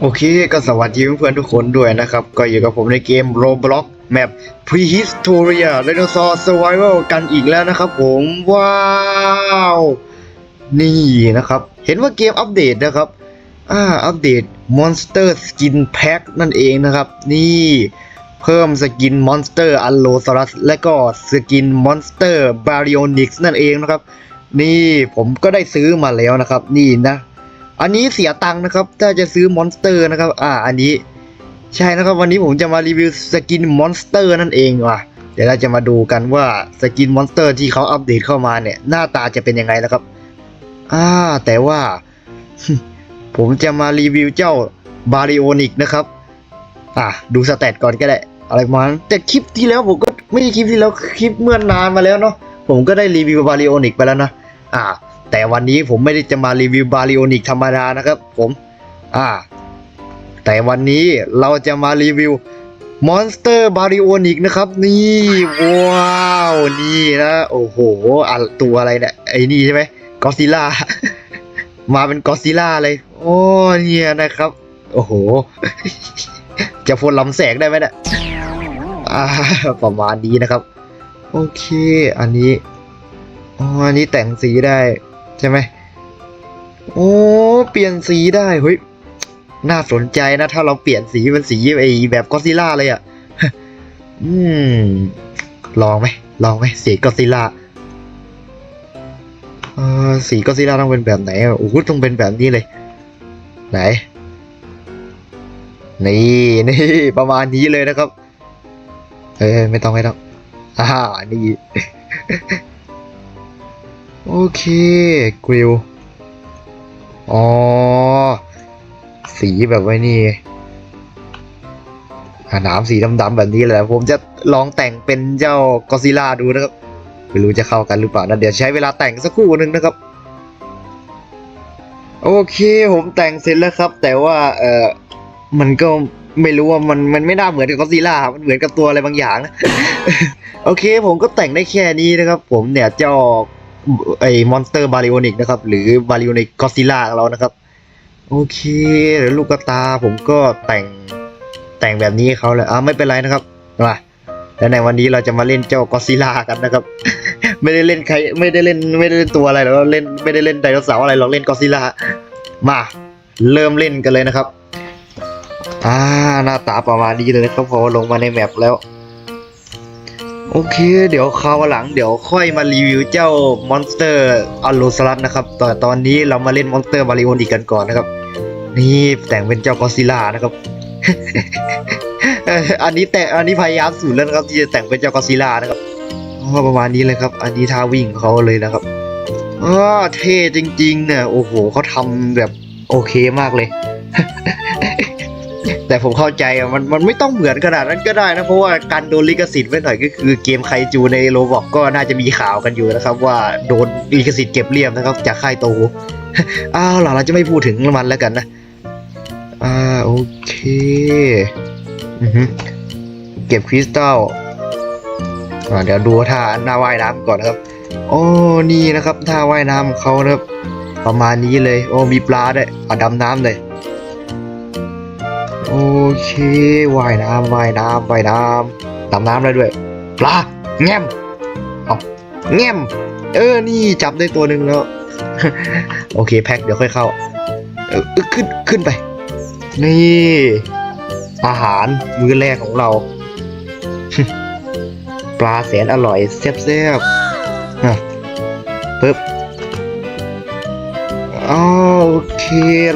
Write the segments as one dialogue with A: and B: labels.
A: โอเคก็สวัสดีเพื่อนๆทุกคนด้วยนะครับ ก็อยู่กับผมในเกม Roblox Map Prehistoria Dinosaur Survival กันอีกแล้วนะครับผมว้าว นี่นะครับ เห็นว่าเกมอัปเดตนะครับอ่าอัปเดต Monster Skin Pack นั่นเองนะครับ นี่เพิ่มสกิน Monster Allosaurus และก็สกิน Monster Baryonyx นั่นเองนะครับ นี่ผมก็ได้ซื้อมาแล้วนะครับ นี่นะ อันนี้เสียตังค์นะครับ ถ้าจะซื้อมอนสเตอร์นะครับ อ่า อันนี้ ใช่นะครับ วันนี้ผมจะมารีวิวสกินมอนสเตอร์นั่นเองว่ะ เดี๋ยวเราจะมาดูกันว่าสกินมอนสเตอร์ที่เขาอัปเดตเข้ามาเนี่ย หน้าตาจะเป็นยังไงนะครับ อ่า แต่ว่า ผมจะมารีวิวเจ้าบาริโอนิกนะครับ อะดูสเตตก่อนก็ได้ อะไรประมาณนั้นแต่คลิปที่แล้วผมก็ไม่ใช่คลิปที่แล้ว คลิปเมื่อนานมาแล้วเนาะ ผมก็ได้รีวิวบาริโอนิกไปแล้วนะ อ่า แต่วันนี้ผมไม่ได้จะมารีวิวบาริโอนิกธรรมดานะครับผมอ่าแต่วันนี้เราจะมารีวิวมอนสเตอร์บาริโอนิกนะครับ นี่ว้าวนี่นะโอ้โหอะตัวอะไรเนี่ยไอ้นี่ใช่ไหมกอซิล่ามาเป็นกอซิล่าเลย โอ้เนี่ยนะครับ โอ้โห จะพ่นลำแสงได้ไหมเนี่ยประมาณนี้นะครับ โอเค อันนี้อ๋ออันนี้แต่งสีได้ ใช่ไหมโอ้เปลี่ยนสีได้เฮ้ยน่าสนใจนะถ้าเราเปลี่ยนสีเป็นสีไอแบบก็ซิล่าเลยอะอืมลองไหมลองไหมสีก็ซิล่าสีก็ซิล่าต้องเป็นแบบไหนโอ้โหต้องเป็นแบบนี้เลย ไหน นี่นี่ประมาณนี้เลยนะครับ เอ้ยไม่ต้องไม่ต้องอ่านี่ โอเคกริลอ๋อ สีแบบไว้นี่อาน้ำสีดำๆแบบนี้แหละผมจะลองแต่งเป็นเจ้ากอซิล่าดูนะครับ ไม่รู้จะเข้ากันหรือเปล่านะเดี๋ยวใช้เวลาแต่งสักครู่นึงนะครับ โอเคผมแต่งเสร็จแล้วครับ แต่ว่าเออมันก็ไม่รู้ว่ามันมันไม่น่าเหมือนกับกอซิล่ามันเหมือนกับตัวอะไรบางอย่างนะ โอเค ผมก็แต่งได้แค่นี้นะครับ ผมเนี่ยเจ้า ไอ้มอนสเตอร์บาริโอนิกนะครับ หรือบาริโอนิกกอซิล่าของเรานะครับ โอเคเดี๋ยวลูกกระตาผมก็แต่งแต่งแบบนี้ให้เขาเลยอ่าไม่เป็นไรนะครับมาแล้วในวันนี้เราจะมาเล่นเจ้ากอซิล่ากันนะครับ ไม่ได้เล่นใครไม่ได้เล่นไม่ได้เล่นตัวอะไรหรอกเล่นไม่ได้เล่นไดโนเสาร์อะไรหรอกเล่นกอซิล่ามาเริ่มเล่นกันเลยนะครับอ่าหน้าตาประมาณนี้เลยนะครับพอลงมาในแมปแล้ว โอเค เดี๋ยวคราวหลังเดี๋ยวค่อยมารีวิวเจ้ามอนสเตอร์อัลโลสลัดนะครับแต่ตอนนี้เรามาเล่นมอนสเตอร์บาริโอนิกกันก่อนนะครับ นี่แต่งเป็นเจ้ากอซิล่านะครับ อันนี้แต่อันนี้พยายามสุดแล้วนะครับที่จะแต่งเป็นเจ้ากอซิล่านะครับอ๋อประมาณนี้เลยครับ อันนี้ท่าวิ่งเขาเลยนะครับอ๋อเท่จริง ๆ เนี่ยโอ้โหเขาทำแบบโอเคมากเลย แต่ผมเข้าใจมันมันไม่ต้องเหมือนขนาดนั้นก็ได้นะ เพราะว่าการโดนลิขสิทธิ์ไว้หน่อยก็คือเกมไคจูในโรบอกก็น่าจะมีข่าวกันอยู่นะครับ ว่าโดนลิขสิทธิ์เก็บเรียบนะครับ จากค่ายโตอ้าวล่ะเราจะไม่พูดถึงมันแล้วกันนะ อ่าโอเคอเก็บคริสตัลเดี๋ยวดูท่าหน้าว่ายน้ำก่อนนะครับโอ้นี่นะครับท่าว่ายน้ำเขานะครับประมาณนี้เลย โอ้มีปลาด้วยอะดำน้ำเลย โอเคว่ายน้ำว่ายน้ำว่ายน้ำดำน้ำได้ด้วยปลาแง้มเอาแง้มเออนี่จับได้ตัวหนึ่งแล้ว โอเคแพ็คเดี๋ยวค่อยเข้าเออขึ้นขึ้นไป นี่ อาหารมื้อแรกของเรา ปลาแสนอร่อยแซ่บๆฮะปึ๊บอ๋อโอเค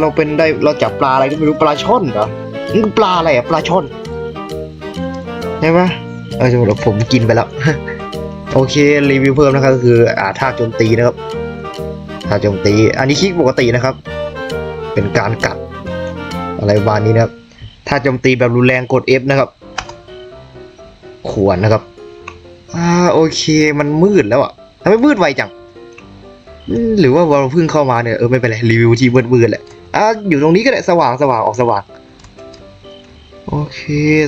A: เราเป็นได้เราจับปลาอะไรก็ไม่รู้ปลาช่อนเหรอ นี่ปลาอะไรอะปลาช่อนใช่ไหมเออจะบอกผมกินไปแล้ว โอเครีวิวเพิ่มนะครับก็คืออ่าท่าโจมตีนะครับท่าโจมตี อันนี้คลิกปกตินะครับ เป็นการกัด อะไรประมาณนี้นะครับถ้าโจมตีแบบรุนแรงกด F นะครับ ขวนนะครับ อ่าโอเคมันมืดแล้วอะทำไมมืดไวจัง หรือว่าเราเพิ่งเข้ามาเนี่ยเออไม่เป็นไรรีวิวที่มืดๆแหละอ่าอยู่ตรงนี้ก็ได้สว่างสว่างออกสว่าง โอเค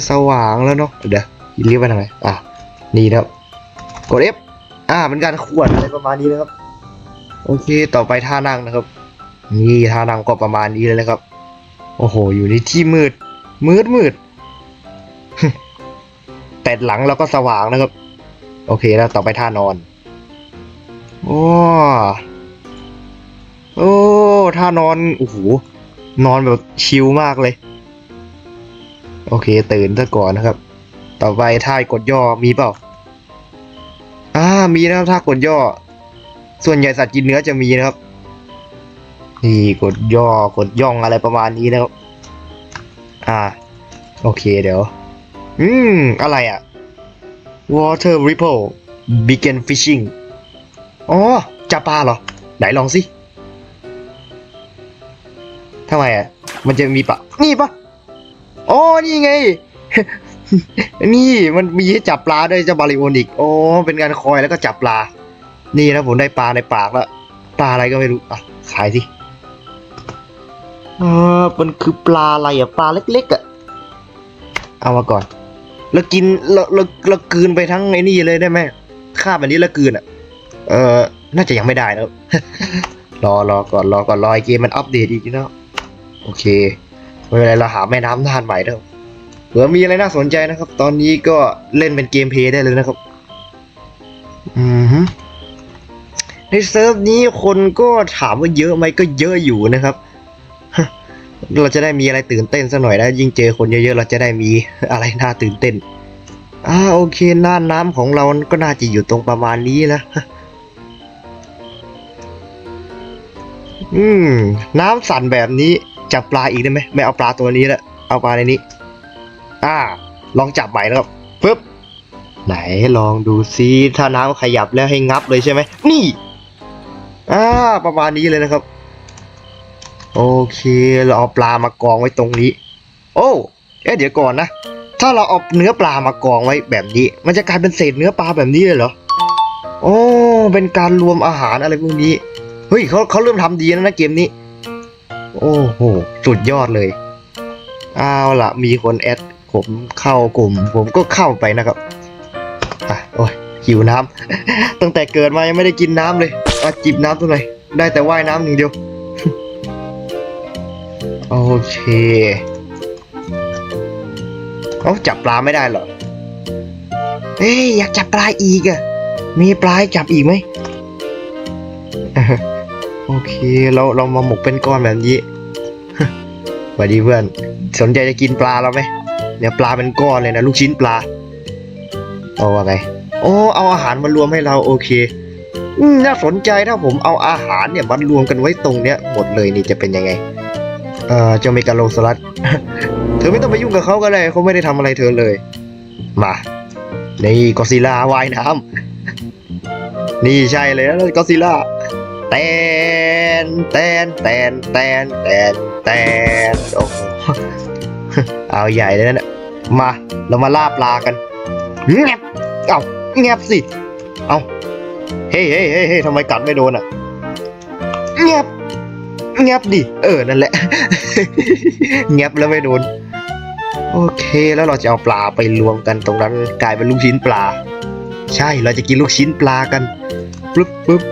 A: สว่างแล้วเนาะ เดี๋ยวเรียกไปทางไหน อะ นี่นะครับ กด F อ่าเป็นการขวดอะไรประมาณนี้นะครับ โอเค ต่อไปท่านั่งนะครับ นี่ท่านั่งก็ประมาณนี้เลยนะครับ โอ้โห อยู่ในที่มืด มืดมืด แต่หลังเราก็สว่างนะครับ โอเคแล้วต่อไปท่านอน โอ้โอ้ท่านอน โอ้โห นอนแบบชิลมากเลย โอเค ตื่นซะก่อนนะครับ ต่อไปท่ากดย่อมีเปล่าอ่ามีนะครับท่ากดย่อ ส่วนใหญ่สัตว์กินเนื้อจะมีนะครับนี่กดย่อกดย่องอะไรประมาณนี้นะครับ อ่า โอเคเดี๋ยว อืม อะไรอะ water ripple begin fishing อ๋อจับปลาเหรอ ไหนลองสิทำไมอะ มันจะมีปะนี่ปะ อ๋อนี่ไง นี่มันมีให้จับปลาด้วยเจ้าบาริโอนิกโอ๋อเป็นการคอยแล้วก็จับปลา นี่นะผมได้ปลาในปากแล้วปลาอะไรก็ไม่รู้อะขายสิเออมันคือปลาอะไรอะปลาเล็กๆอะเอามาก่อน แล้วกินแล้วแล้วแล้วกลืนไปทั้งไอ้นี่เลยได้ไหมข้าบอันนี้แล้วกลืนอะ เออน่าจะยังไม่ได้นะครับรอรอก่อนรอก่อนรอไอเกมมันอัปเดตอีกนะโอเค ไม่เป็นไรเราหาแม่น้ำน่านใหม่เถอเผื่อมีอะไรน่าสนใจนะครับ ตอนนี้ก็เล่นเป็นเกมเพย์ได้เลยนะครับ อือฮึในเซิร์ฟนี้คนก็ถามว่าเยอะไหมก็เยอะอยู่นะครับ เราจะได้มีอะไรตื่นเต้นสักหน่อยนะยิ่งเจอคนเยอะๆเราจะได้มีอะไรน่าตื่นเต้นอ่าโอเคน่านน้ำของเราก็น่าจะอยู่ตรงประมาณนี้นะอืม น้ำสั่นแบบนี้ จับปลาอีกได้ไหมไม่เอาปลาตัวนี้ละเอาปลาในนี้ อ่า ลองจับใหม่นะครับปึ๊บไหนลองดูซิถ้าน้ำขยับแล้วให้งับเลยใช่ไหมนี่อ่าประมาณนี้เลยนะครับ โอเคเราเอาปลามากองไว้ตรงนี้ โอ้เอ๊ะเดี๋ยวก่อนนะถ้าเราเอาเนื้อปลามากองไว้แบบนี้ มันจะกลายเป็นเศษเนื้อปลาแบบนี้เลยเหรอโอ้เป็นการรวมอาหารอะไรพวกนี้เฮ้ยเขาเขาเริ่มทำดีแล้วนะเกมนี้ โอ้โห สุดยอดเลยเอาล่ะมีคนแอดผมเข้ากลุ่ม ผมก็เข้าไปนะครับอะโอ้ยหิวน้ำตั้งแต่เกิดมายังไม่ได้กินน้ำเลยอะจิบน้ำตัวไหนอยได้แต่ว่ายน้ำหนึ่งเดียว โอเคเอาจับปลาไม่ได้เหรอเฮ้ยอยากจับปลาอีกอะมีปลาให้จับอีกไหม โอเคเราเรามาหมกเป็นก้อนแบบนี้สวัสดีเพื่อน สนใจจะกินปลาเราไหมเนี่ยปลาเป็นก้อนเลยนะลูกชิ้นปลาเอาว่าไงโอ้เอาอาหารมารวมให้เราโอเคอืมน่าสนใจถ้าผมเอาอาหารเนี่ยมารวมกันไว้ตรงเนี้ยหมดเลยนี่จะเป็นยังไง เอ่อเจ้าเมกาโลสลัดเธอไม่ต้องไปยุ่งกับเขาก็ได้เขาไม่ได้ทำอะไรเธอเลย มานี่กอซิล่าว่ายน้ำนี่ใช่เลยนะกอซิล่า แตนแตนแตนแตนแตนแตนโอ้โหเอาใหญ่เลยนะมาเรามาลาปลากันแงบเอาแงบสิเอาเฮ้ยเฮ้ยเฮ้ยเฮ้ยทำไมกัดไม่โดนอะแงบแงบดิเออนั่นแหละแงบแล้วไม่โดนโอเคแล้วเราจะเอาปลาไปรวมกันตรงนั้นกลายเป็นลูกชิ้นปลา ใช่เราจะกินลูกชิ้นปลากันปึ๊บปึ๊บ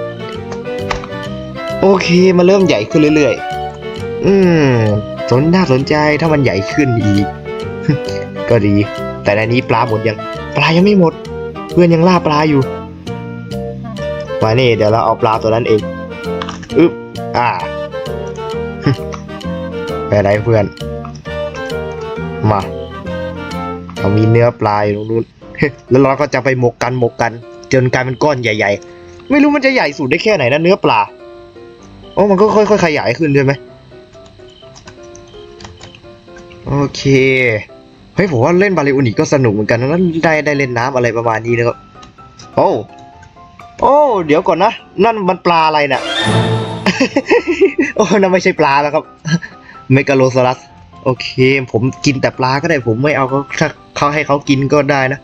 A: โอเคมาเริ่มใหญ่ขึ้นเรื่อยๆ อืม สนน่าสนใจถ้ามันใหญ่ขึ้นอีก ก็ดี แต่ในนี้ปลาหมดยัง ปลายังไม่หมด เพื่อนยังล่าปลาอยู่มาเนี่เดี๋ยวเราเอาปลาตัวนั้นเองอึ๊บอ่าไปไหนเพื่อน มาเรามีเนื้อปลาอยู่ตรงนู้นแล้วเราก็จะไปหมกกันหมกกัน จนกลายเป็นก้อนใหญ่ ๆ ไม่รู้มันจะใหญ่สุดได้แค่ไหนนะเนื้อปลา โอ้มันก็ค่อยๆขยายขึ้นใช่ไหมโอเคเฮ้ยผมว่าเล่นบาริอุนิก็สนุกเหมือนกันนะแล้วได้ได้เล่นน้ำอะไรประมาณนี้นะครับโอ้โอ้เดี๋ยวก่อนนะ นั่นมันปลาอะไรน่ะโอ้นั่นไม่ใช่ปลาแล้วครับเมกาโลซอรัสโอเค ผมกินแต่ปลาก็ได้ผมไม่เอาเขาถ้าเขาให้เขากินก็ได้นะ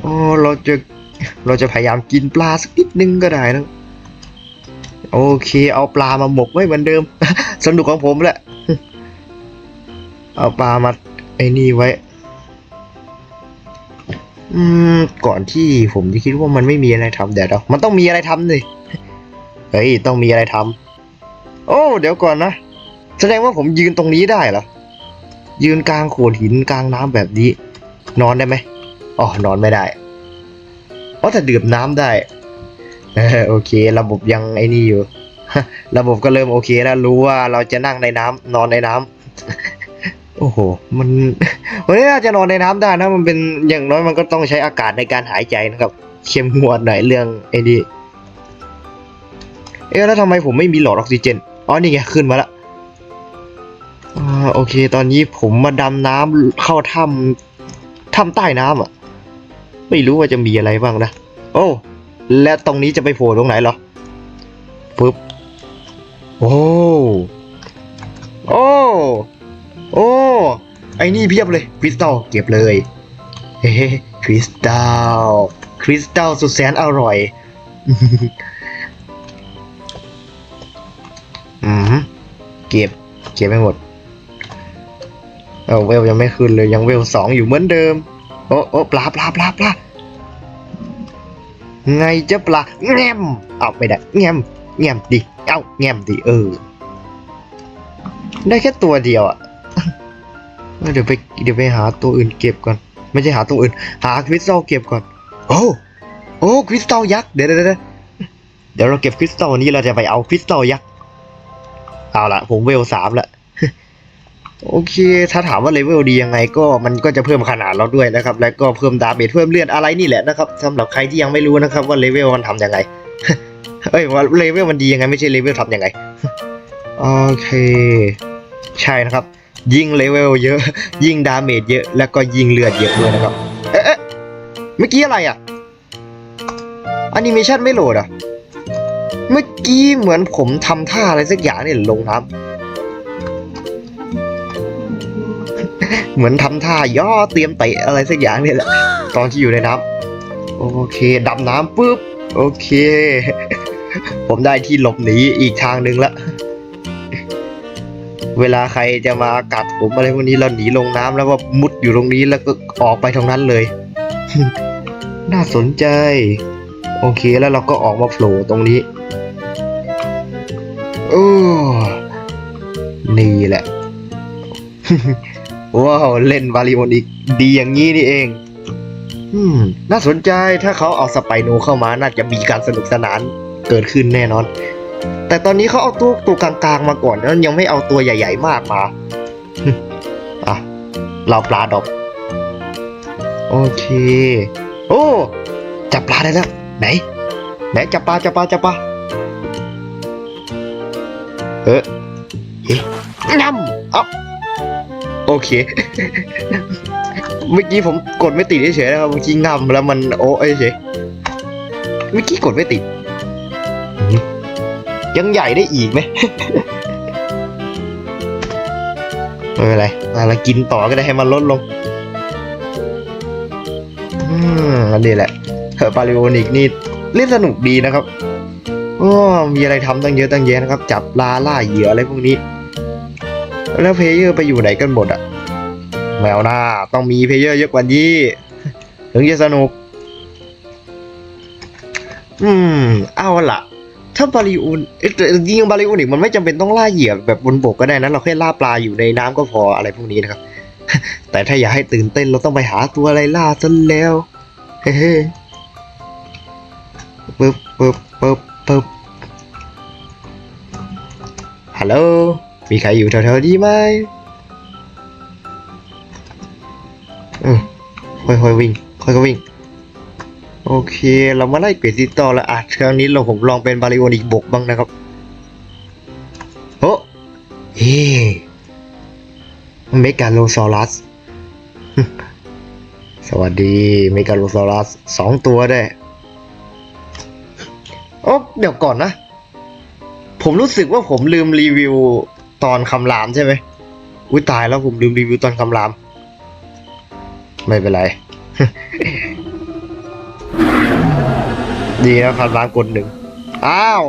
A: โอ้เราจะ เราจะพยายามกินปลาสักนิดนึงก็ได้นะ โอเค เอาปลามาหมกไว้เหมือนเดิม สนุกของผมแหละ เอาปลามาไอ้นี่ไว้ อืม ก่อนที่ผมจะคิดว่ามันไม่มีอะไรทำเดี๋ยวเดี๋ยวมันต้องมีอะไรทำเลยเฮ้ย ต้องมีอะไรทำโอ้ เดี๋ยวก่อนนะ แสดงว่าผมยืนตรงนี้ได้เหรอ ยืนกลางโขดหินกลางน้ำแบบนี้ นอนได้ไหมอ๋อนอนไม่ได้ อ๋อแต่ดื่มน้ำได้โอเค ระบบยังไอ้นี่อยู่ ระบบก็เริ่มโอเคแล้วรู้ว่าเราจะนั่งในน้ำนอนในน้ำโอ้โห มันวันนี้น่าจะนอนในน้ำได้นะ มันเป็นอย่างน้อยมันก็ต้องใช้อากาศในการหายใจนะครับ เข้มงวดหน่อยเรื่องไอ้นี่เอ๊ะแล้วทำไมผมไม่มีหลอดออกซิเจนอ๋อนี่ไงขึ้นมาละโอเค ตอนนี้ผมมาดำน้ำเข้าถ้ำถ้ำใต้น้ำอะ ไม่รู้ว่าจะมีอะไรบ้างนะ โอ้ และตรงนี้จะไปโผล่ตรงไหนเหรอปึ๊บ โอ้ โอ้ โอ้ ไอ้นี่เพียบเลย คริสตัลเก็บเลย เฮ้คริสตัล คริสตัลสุดแสนอร่อยอืมเก็บ เก็บไม่หมด เอาเวลยังไม่ขึ้นเลยยังเวลสองอยู่เหมือนเดิม โอ้โอ้ปลาปลาปลาปลาไงจะปลาแงมเอาไม่ได้แงมแงมดิเอ้าแงมดิเออ ได้แค่ตัวเดียวอะเดี๋ยวไปเดี๋ยวไปหาตัวอื่นเก็บก่อน ไม่ใช่หาตัวอื่น หาคริสตัลเก็บก่อน โอ้โอ้คริสตัลยักษ์เดี๋ยวเดี๋ยวเดี๋ยวเดี๋ยวเราเก็บคริสตัลนี้เราจะไปเอาคริสตัลยักษ์เอาละผมเวลสามละ โอเค ถ้าถามว่าเลเวลดียังไงก็มันก็จะเพิ่มขนาดเราด้วยนะครับ แล้วก็เพิ่มดาเมจเพิ่มเลือดอะไรนี่แหละนะครับสำหรับใครที่ยังไม่รู้นะครับว่าเลเวลมันทำยังไง เอ้ยว่าเลเวลมันดียังไงไม่ใช่เลเวลทำยังไง โอเค ใช่นะครับ ยิ่งเลเวลเยอะ ยิ่งดาเมจเยอะ แล้วก็ยิ่งเลือดเยอะด้วยนะครับ เอ๊ะเมื่อกี้อะไรอะแอนิเมชันไม่โหลดอะ เมื่อกี้เหมือนผมทำท่าอะไรสักอย่างเนี่ยลงน้ำ เหมือนทำท่าย่อเตรียมเตะอะไรสักอย่างเนี่ยแหละตอนที่อยู่ในน้ำโอเคดำน้ำปุ๊บโอเค ผมได้ที่หลบหนีอีกทางหนึ่งละเวลาใครจะมากัดผมอะไรพวกนี้เราหนีลงน้ำแล้วก็มุดอยู่ตรงนี้แล้วก็ออกไปตรงนั้นเลย น่าสนใจ โอเคแล้วเราก็ออกมาโผล่ตรงนี้โอ้นี่แหละ ว้าว เล่นวาริโอนิกดีอย่างนี้นี่เองอืมน่าสนใจถ้าเขาเอาสไปโนเข้ามาน่าจะมีการสนุกสนานเกิดขึ้นแน่นอน แต่ตอนนี้เขาเอาตัวตัวกลางๆมาก่อนแล้วยังไม่เอาตัวใหญ่ ๆ มากมาอะเราปลาดอกโอเค โอ้จับปลาได้แล้วไหน ไหนจับปลาจับปลาจับปลาเออเฮ้ยงำอาโอ เค เมื่อกี้ผมกดไม่ติดเฉยๆนะครับเมื่อกี้งำแล้วมันโอ้เฉยเมื่อกี้กดไม่ติด ยังใหญ่ได้อีกไหมไม่เป็นไรมาเรกินต่อก็ได้ให้มันลดลง อืมอันนี้แหละเออปาริโอนิกนี่เล่นสนุกดีนะครับอ๋อมีอะไรทำตั้งเยอะตั้งแยะนะครับ จับลาล่าเหยื่ออะไรพวกนี้ แล้วเพลเยอร์ไปอยู่ไหนกันหมดอะแมวหน้าต้องมีเพลเยอร์เยอะกว่านี้ ถึงจะสนุก อืม เอาล่ะถ้าบาริอุนเอ๊ะแต่จริงๆบาริอุนิกมันไม่จำเป็นต้องล่าเหยื่อแบบบนบกก็ได้นะเราแค่ล่าปลาอยู่ในน้ำก็พออะไรพวกนี้นะครับ แต่ถ้าอยากให้ตื่นเต้นเราต้องไปหาตัวอะไรล่าซะแล้วเฮ้ๆปึ๊บปึ๊บปึ๊บปึ๊บฮัลโหล มีใครอยู่แถวๆนี้ไหมเอืมค่อยๆวิ่ง ค่อยๆวิ่ง โอเค เรามาไล่เกรดติดต่อแล้วอะครั้งนี้เราผมลองเป็นบาริโอนิกบกบ้างนะครับโอ้เฮ้เมกาโลซอรัส สวัสดี เมกาโลซอรัสสองตัวได้โอ้เดี๋ยวก่อนนะ ผมรู้สึกว่าผมลืมรีวิว ตอนคำรามใช่ไหมอุ้ยตายแล้วผมลืมรีวิวตอนคำราม ไม่เป็นไร ดีแล้วคำรามกดหนึ่งอ้าว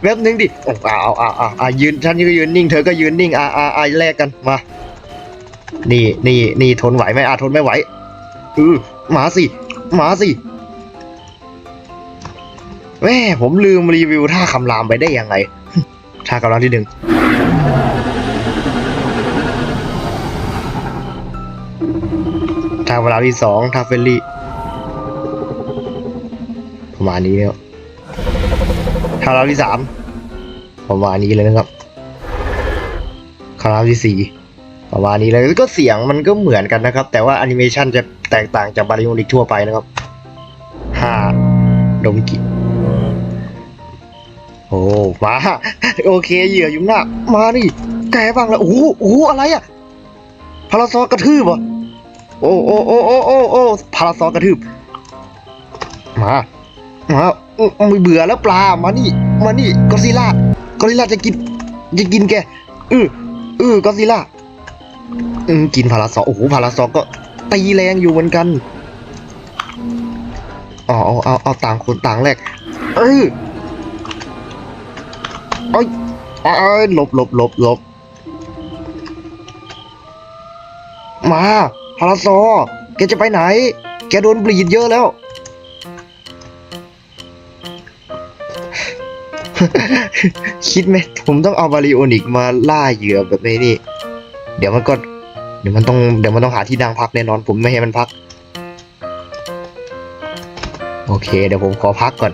A: แป๊บนึงดิอ้าวอ้าวอ้าวอ้าวยืนฉันก็ยืนนิ่งเธอก็ยืนนิ่งอ่าอ่าอ่าแลกกันมา นี่นี่นี่ทนไหวไหมอะทนไม่ไหวเออมาสิมาสิแม่ผมลืมรีวิวท่าคำรามไปได้ยังไง ท่ากำลังที่หนึ่ง ท่ากำลังที่สองท่าเฟลลี่ประมาณนี้แล้วท่ากำลังที่สามประมาณนี้เลยนะครับคำราที่สี่ประมาณนี้เลยก็เสียงมันก็เหมือนกันนะครับ แต่ว่าแอนิเมชันจะแตกต่างจากบาริโอนิกทั่วไปนะครับห้าดมกิ โอ้มาโอเคเหยื่ออยู่หน้ามาดิแกบ้างแล้วโอ้โอ้อะไรอะพาราซอกระทืบเหรอะโอ้โอ้โอ้โอ้โอ้โอ้พาราซอกระทืบมามามือไม่เบื่อแล้วปลามานี่มานี่กอซิล่ากอซิล่าจะกินจะกินแกอืออือกอซิล่าอืมกินพาราซอโอ้โหพาราซอก็ตีแรงอยู่เหมือนกันอ๋อเอาเอาเอาต่างคนต่างแรกเออ เอ้ยเอ้ยหลบหลบหลบหลบมาพาราซอแกจะไปไหน แกโดนบลีดเยอะแล้ว คิดไหมผมต้องเอาบาริโอนิกมาล่าเหยื่อแบบนี้นี่ เดี๋ยวมันก็ เดี๋ยวมันต้อง เดี๋ยวมันต้องหาที่นั่งพักแน่นอน ผมไม่ให้มันพัก โอเค เดี๋ยวผมขอพักก่อน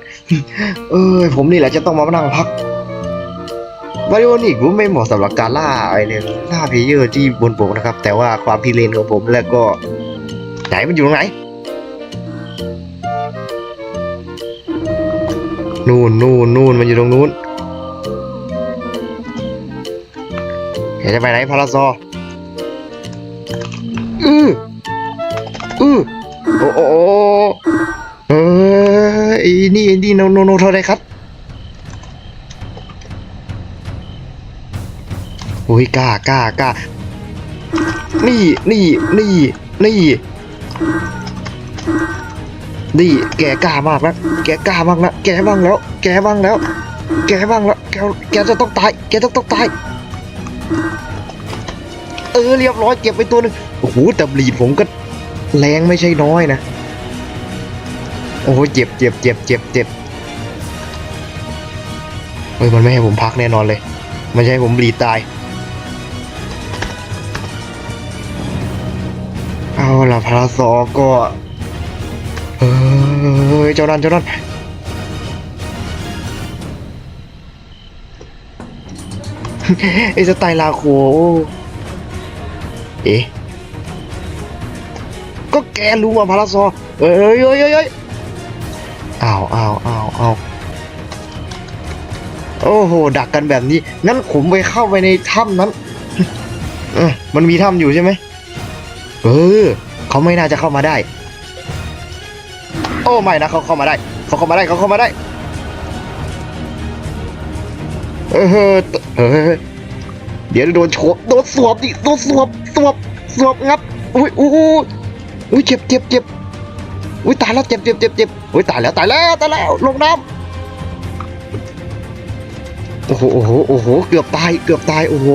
A: เออผมนี่แหละจะต้องมานั่งพัก บาริโอนิกผมไม่เหมาะสำหรับการล่าไอเนี่ยล่าเพเยอร์ที่บนบกนะครับ แต่ว่าความพิเรนของผมแล้วก็ไหนมันอยู่ตรงไหนนู่นนู่นนู่นมันอยู่ตรงนู้นเห็นจะไปไหนพาราซออืออือโอ้โอ้โอ้เออไอ้นี่ไอ้นี่โนโนโนเท่าไรครับ โอ้ยกล้ากล้ากล้านี่นี่นี่นี่นี่แกกล้ามากนะแกกล้ามากนะแกบ้างแล้ว แกบ้างแล้ว แกบ้างแล้วแกแกจะต้องตาย แกจะต้องตายเออเรียบร้อยเก็บไปตัวหนึ่งโอ้โหแต่บลีดผมก็แรงไม่ใช่น้อยนะโอ้โหเจ็บเจ็บเจ็บเจ็บเจ็บเฮ้ยมันไม่ให้ผมพักแน่นอนเลยไม่ใช่ให้ผมบลีดตาย เอาละพาราซอก็เฮ้ยเจ้านั่นเจ้านั่นไอ้สไตล์ลาโคเอ๊ะก็แกรู้ว่าพาราซอเอ้ยเอ้ยเอ้ยเอ้ยเอ้าวอ้าวอ้าวอ้าวโอ้โห ดักกันแบบนี้ งั้นผมไปเข้าไปในถ้ำนั้นเออมันมีถ้ำอยู่ใช่ไหม เออเขาไม่น่าจะเข้ามาได้ โอ้ไม่นะเขาเข้ามาได้เขาเข้ามาได้เขาเข้ามาได้ เออเออเออเดี๋ยวโดนโฉบโดนสวบดิโดนสวบสวบสวบงับอุ้ยอุ้ยอุ้ยอุ้ยเจ็บเจ็บเจ็บอุ้ยตายแล้วเจ็บเจ็บเจ็บเจ็บอุ้ยตายแล้วตายแล้วตายแล้วลงน้ำโอ้โหโอ้โหโอ้โหเกือบตายเกือบตายโอ้โห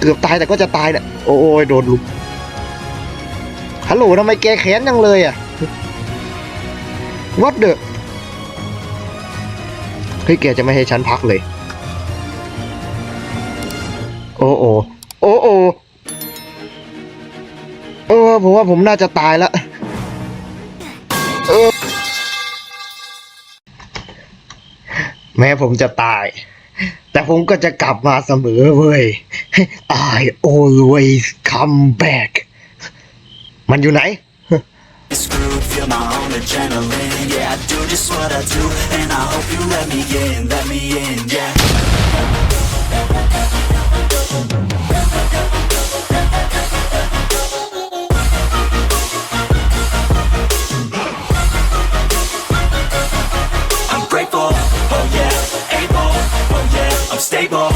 A: เกือบตายแต่ก็จะตายเนี่ยโอ้ยโดนลุม ฮัลโหลทำไมแกแค้นจังเลยอะวัดเดอะเฮ้ยแกจะไม่ให้ฉันพักเลย โอ้โอโอ้โอเออผมว่าผมน่าจะตายละเออแม้ผมจะตาย แต่ผมก็จะกลับมาเสมอเว้ย I always come back มันอยู่ไหน
B: screwed, feel my own adrenaline. Yeah, I do just what I do, and I hope you let me in, let me in, yeah. I'm grateful, oh yeah, able, oh yeah, I'm stable,